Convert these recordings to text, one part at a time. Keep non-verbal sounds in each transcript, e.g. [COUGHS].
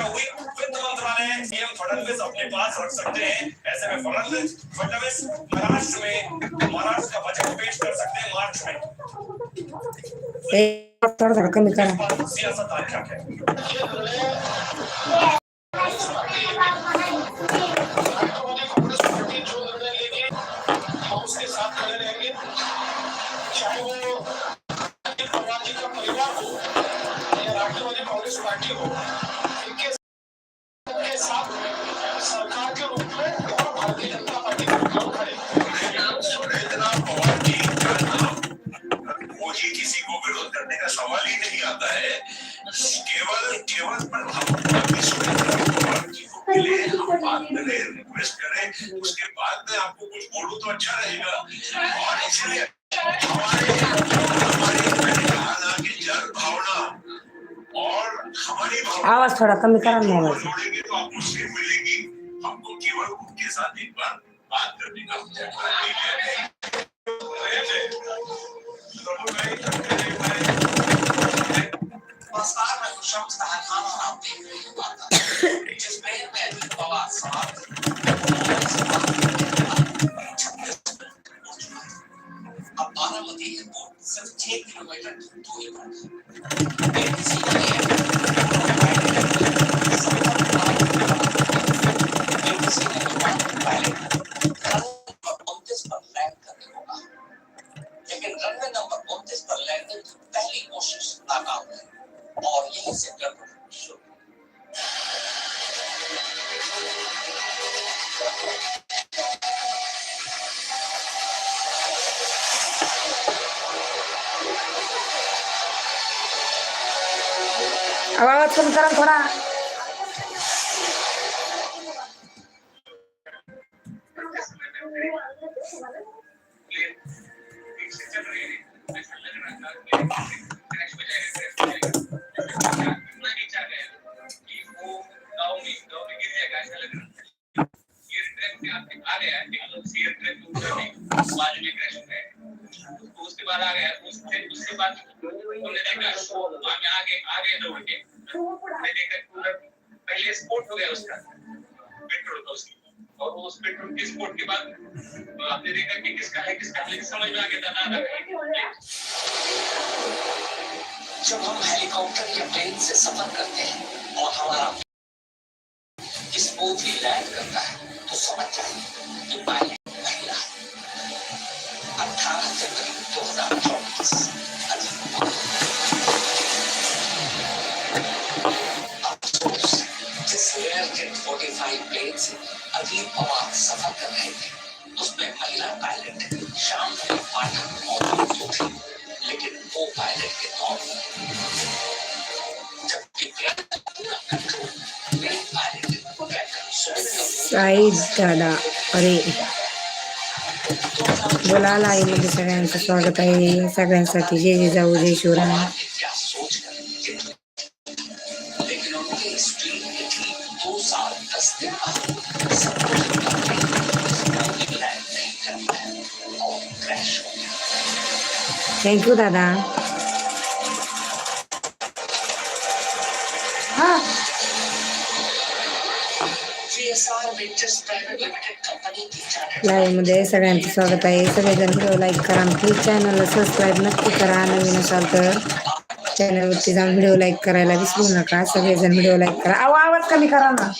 वित्त मंत्रालय सीएम फडणवीस अपने पास रख सकते हैं। ऐसे में फडणवीस महाराष्ट्र में, महाराष्ट्र का बजट पेश कर सकते हैं मार्च में। थोडं आज क्या है परिवार हो या राष्ट्रवादी कांग्रेस पार्टी हो। आवाज थोडा कमी करा ना मिलेगी। हमको केवल उनके साथ एक बार बात करने का मौका दीजिए [COUGHS] अब बारामती एयरपोर्ट सिर्फ छह किलोमीटर दूरी पर आवाज कमी करा ना थोडा उसके बाद आ गया, उसके उसके बाद हमने देखा आगे आगे आगे दौड़ के। हमने देखा पूरा, पहले स्पोर्ट हो गया उसका पेट्रोल का उसकी। और उस पेट्रोल के स्पोर्ट के बाद, आपने देखा कि किसका है किसका है समझ में आ गया था, ना जब हम हेलीकॉप्टर या प्लेन से सफ़र करते हैं और हमारा स्मूथली लैंड करता है तो समझ जाइए कि पायलट महिला पायलट शाम को मौजूद तो थी लेकिन वो पायलट के तौर पर जबकि दादा अरे. बोला मध्ये सगळ्यांचं स्वागत आहे. सगळ्यांसाठी जे जे जाऊ जय शिवराय. की चार्टर्ड लाईव्हमध्ये सगळ्यांचं स्वागत आहे. सगळेजण व्हिडिओ लाईक करा. प्लीज चॅनलला सबस्क्राईब नक्की करा. नवीन असाल तर चॅनलवरती जाऊन व्हिडिओ लाईक करायला विसरू नका. सगळेजण व्हिडिओ लाईक करा. आवाज कमी करा ना.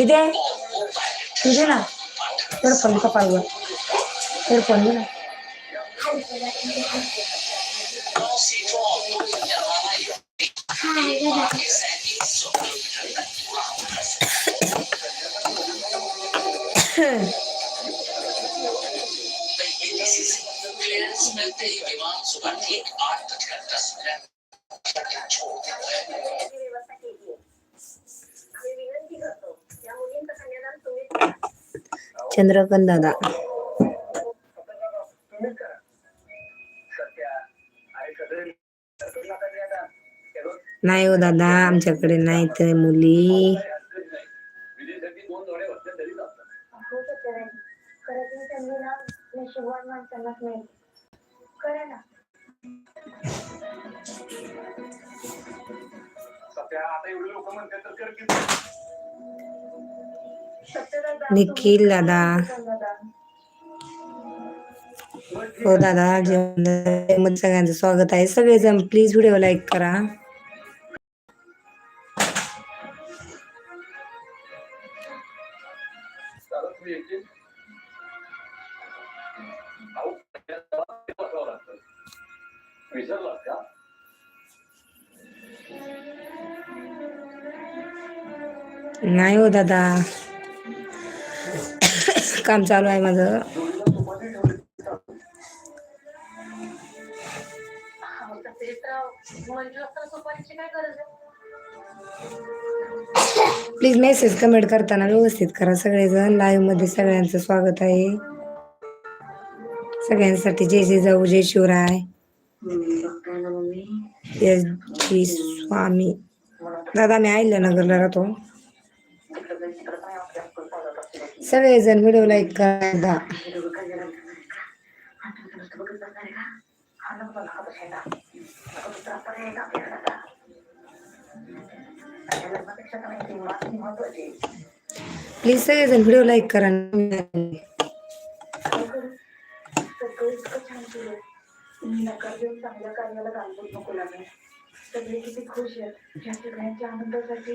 दिदे. तुझे ना. हेडफोन कपाळवर हेडफोन दे ना. नौ सीटों और दो निर्माणा युक्ति एक बार के सैंतीस सौ चंद्रकांत दादा. नाही हो दादा आमच्याकडे नाहीत तर मुली. आता एवढे लोक म्हणतात तर निखिल दादा. हो दादा जेवणमध्ये सगळ्यांचं स्वागत आहे. सगळेजण प्लीज व्हिडिओ लाईक करा. नाही हो दादा. काम चालू आहे माझं. प्लीज मेसेज कमेंट करताना व्यवस्थित करा सगळेजण. लाईव्हमध्ये सगळ्यांचं स्वागत आहे. सगळ्यांसाठी जय जय जाऊ जय शिवराय. एस जी स्वामी. दादा मी नगरला राहतो. सगळेजण व्हिडिओ लाईक करा प्लीज सगळेजण व्हिडिओ लाईक करा. इतकं छान नकार देऊन चांगल्या कार्याला घालवत नको लागेल सगळे किती खुश आहेत. ह्या सगळ्यांच्या आनंदासाठी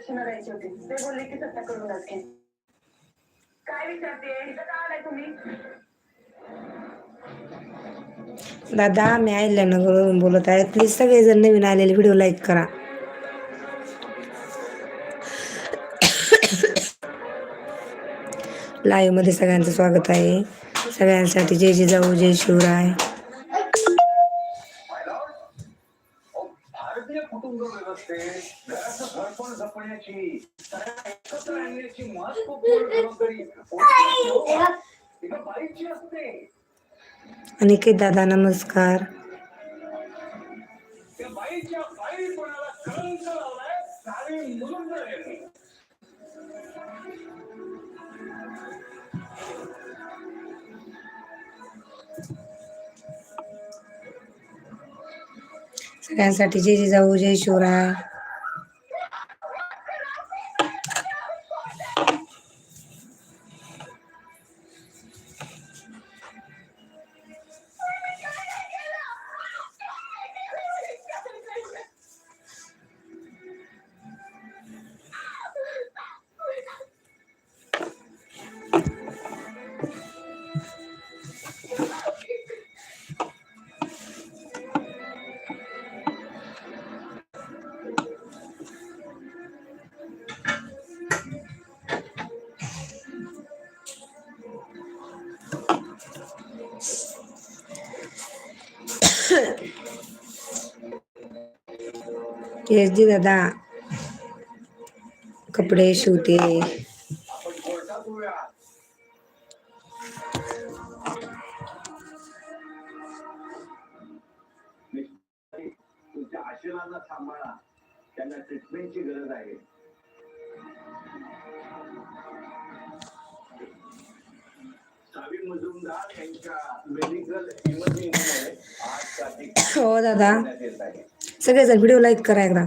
दक्षिणा द्यायची होती. ते बोलले की सत्ता करून जाते काय विचारते? इथं का आलाय तुम्ही? दादा मी नगरवरून बोलत आहे. प्लीज सगळेजण नवीन आलेले व्हिडिओ लाईक करा. लाईव्हमध्ये सगळ्यांचं स्वागत आहे. सगळ्यांसाठी जय जय जाऊ जय शिवराय. अनिकेत दादा नमस्कार. सगळ्यांसाठी जय जे जाऊ जय शिवराय. एस जी दादा कपडे शिवते सांभाळा त्यांना ट्रीटमेंटची गरज आहे हो दादा. सगळेजण व्हिडिओ लाईक करा एकदा.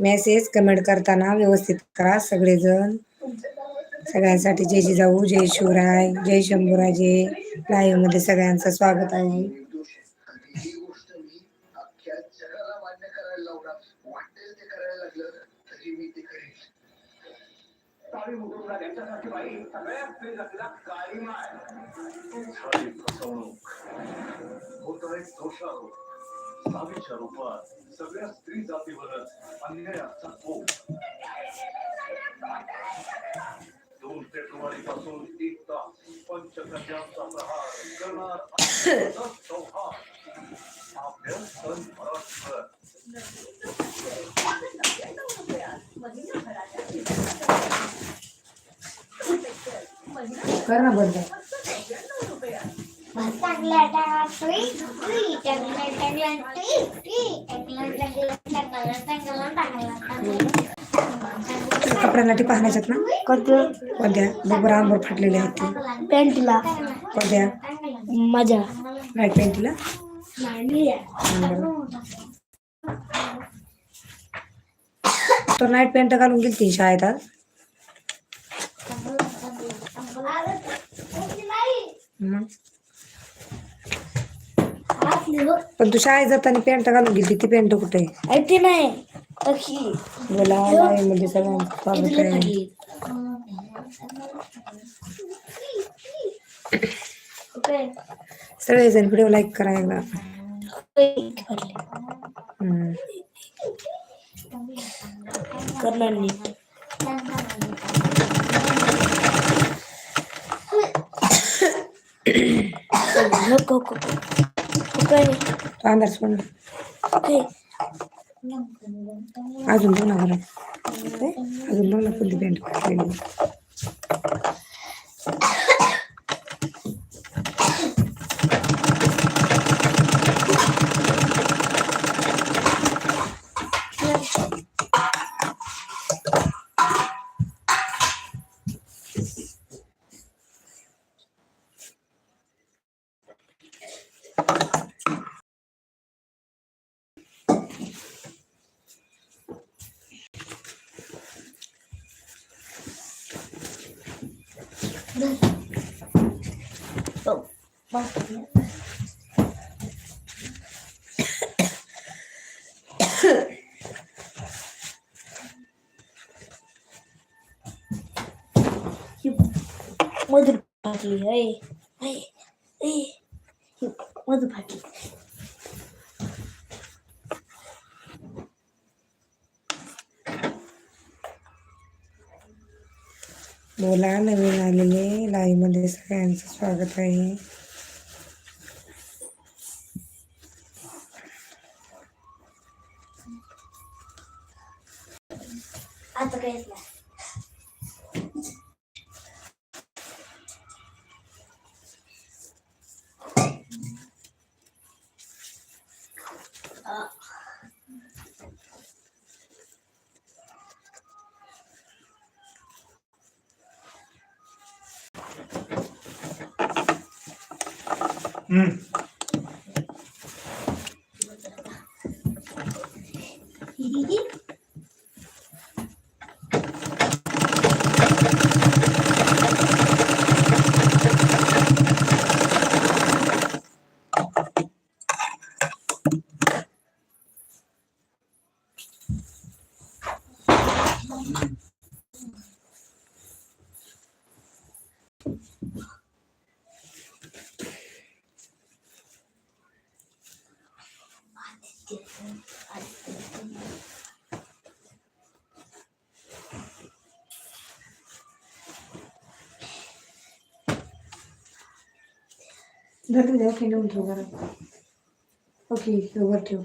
मेसेज कमेंट करताना व्यवस्थित करा सगळेजण सगळ्यांसाठी जय जिजाऊ जय शिवराय जय शंभूराजे लाईव्हमध्ये सगळ्यांचं स्वागत आहे सावेच्या रूपात सगळ्या स्त्री जातीवरच अन्यायाचा भोग. दोन फेब्रुवारी पासून एक तास पंचकन्यांचा प्रहार करणार अत्यंत आपल्या सण महाराष्ट्र कर ना बंद. कपड्यांसाठी पाहण्याच्यात ना? कोणत्या? बघ बरं आंबर फाटलेले आहेत ते. पेंटला कोणत्या? माझ्या लाइट पेंटीला तो नाईट पेंट घालून गेली ती शाळेत आज? मग. पण तू शाळेत जाताना पेंट घालून गेली ती पेंट कुठे आहे? ऐकते नाही. बोला मध्ये सगळ्यांचं. स्वागत आहे? सगळेजण व्हिडिओ लाईक करा एकदा. हम्म. करणार नाही [COUGHS] सोड अजून बघ ना बरं ए, अजून बघ ना मधुर फाटली अय अय अय मधुर फाटली बोला नवीन आलेले लाईव्हमध्ये सगळ्यांचं स्वागत आहे. आता काहीच नाही धर तुझ्या ओके नेऊन ठेव बरं ओके वर ठेव